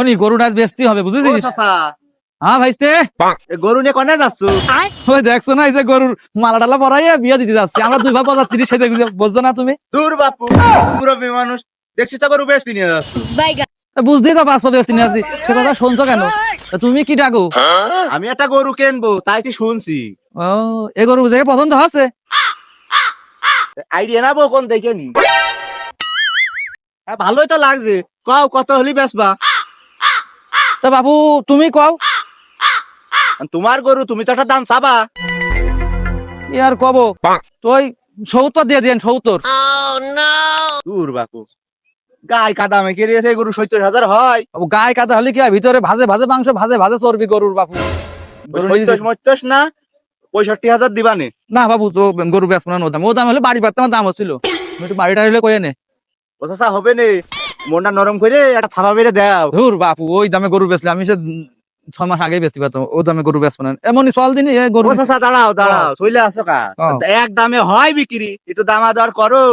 শনি গরুটা আজ বেচতে হবে বুঝেছিস? হ্যাঁ ভাইস্তে? গরু নিয়ে কনে যাচ্ছ? ওই দেখছ না এই যে গরুর মালা টালা পরাইয়া বিয়া দিতে যাচ্ছি। আমরা দুই ভাই বাজার তিরিশ সাথে বুঝছ না তুমি? দূর বাপু মুরব্বী মানুষ। দেখছিস তো গরু বেশি নিয়ে যাচ্ছ। বুঝতেই তো পারছ বেচতে নিয়ে আসছি সে কথা শুনছো কেন? তুমি কি ডাকো? আমি একটা গরু কিনবো তাই তুই শুনছি। ও এ গরু দেখে পছন্দ হচ্ছে আইডিয়া না বউ কোন দেখে নি। হ্যাঁ, ভালোই তো লাগছে। কও কত হলি বেচবা? তা বাবু তুমি কও। তোমার গরু তুমি তো একটা দাম চাবা। কি আর কব? তুই সত্তর দিয়ে দিয়েন সত্তর দূর বাপু। গায়ে কাদা মেখে দিয়েছে গরু সত্তর হাজার হয়। বাবু গায়ে কাদা হলে কি হয়? ভিতরে ভাজে ভাজে মাংস ভাজে ভাজে চর্বি গরুর নিয়ে সত্তর না পঁয়ষট্টি হাজার দিবানে। না বাবু তো গরু বেচবো না ও দাম। ও দাম হলে বাড়ি আমার দাম হচ্ছিল। বাড়িটা হলে কয়ে নে। ও হবে নে। মনটা নরম করে একটা থাবা মেরে দাও। ধুর বাপু ওই দামে গরু বেচলে আমি সে ছয় মাস আগেই বেচতে পারতাম ও দামে গরু বেচবো না। এমনই চল দিনই গরু দাঁড়াও দাঁড়াও চলে আসো কা। এক দামে হয় বিক্রি একটু দামা দর করো।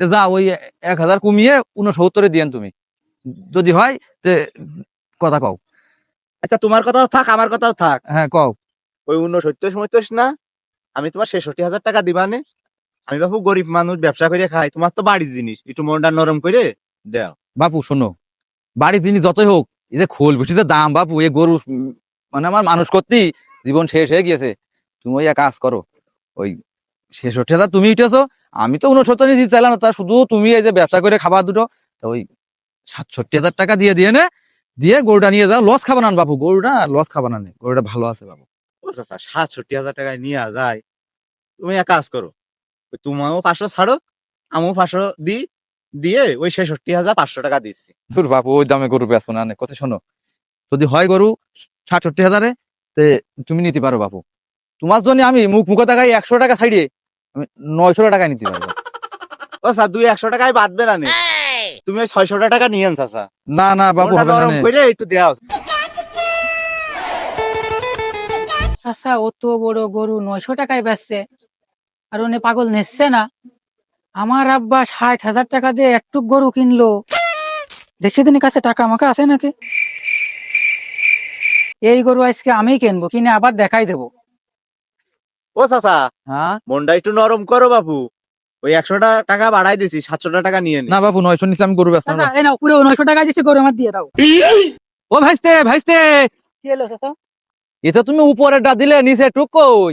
যা ওই এক হাজার কমিয়ে উনসত্তরে দিয়েন তুমি। যদি হয় তে কথা কও। আচ্ছা তোমার কথাও থাক আমার কথাও থাক। হ্যাঁ কও। ওই উনসত্তর সত্তর না আমি তোমার ছেষট্টি হাজার টাকা দিবানে। আমি বাবু গরিব মানুষ ব্যবসা করে খাই তোমার তো বাড়ির জিনিস একটু মনটা নরম করে দাও। বাপু শোনো। বাড়ির জিনিস যতই হোক এই যে খোল ভুসিতে দাম বাপু এই গরু মানে আমার মানুষ করতেই জীবন শেষ হয়ে গিয়েছে। তুমি ওই কাজ করো ওই ছেষট্টি হাজার তুমি উঠেছো আমি তো উনসত্তর দিতে চাইলাম তা শুধু তুমি এই যে ব্যবসা করে খাবার দুটো তা ওই সাতষট্টি হাজার টাকা দিয়ে দিয়ে নে দিয়ে গরুটা নিয়ে যাও লস খাবা না বাপু গরুটা লস খাবা না নে, গরুটা ভালো আছে বাবু চাচা সাতষট্টি হাজার টাকায় নিয়ে যায়। তুমি এক কাজ করো তুমিও পাঁচশো ছাড়ো আমিও পাঁচশো দিই দিয়ে ওই ছেষট্টি হাজার পাঁচশো টাকা দিচ্ছি। তোর বাপু ওই দামে গরু বেচবো না কথা শোনো যদি হয় গরু সাতষট্টি হাজারে তে তুমি নিতে পারো বাপু। তোমার জন্য আমি মুখ মুখ টাকায় একশো টাকা ছাড়িয়ে আমি নয়শো টাকায় নিতে পারব। ও স্যার দুই একশো টাকায় বাঁধবে না। নে। তুমি ওই ছয়শো টাকা নিয়ে আন চাচা। না না বাবু করে একটু দেওয়া চাচা অত বড় গরু নয়শো টাকায় বেচছে। আর উনি পাগল নেচ্ছে না। আমার আব্বা ষাট হাজার টাকা দিয়ে একটু গরু কিনলো। দেখে দিন কাছে টাকা আমাকে আছে নাকি? এই গরু আজকে আমি কিনবো কিনে আবার দেখাই দেবো। ও চাচা হ্যাঁ? মনটা একটু নরম করো বাপু। ওই একশো টাকা বাড়াই দিছি সাতশো টাকা নিয়ে না। বাবু নয়শো নিচে আমি গরু চাচা না এই নাও পুরো নয়শো টাকা দিচ্ছে গরু আমার দিয়ে দাও। ও ভাইস্তে ভাইস্তে! কি হলো চাচা? এটা তুমি উপরেরটা দিলে নিচে টুক কই?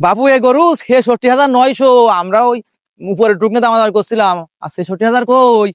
বাবু এ গরু ছেষট্টি হাজার নয়শো। আমরা ওই উপরে টুকনে দাম দাম করছিলাম। আর ছেষট্টি হাজার কই?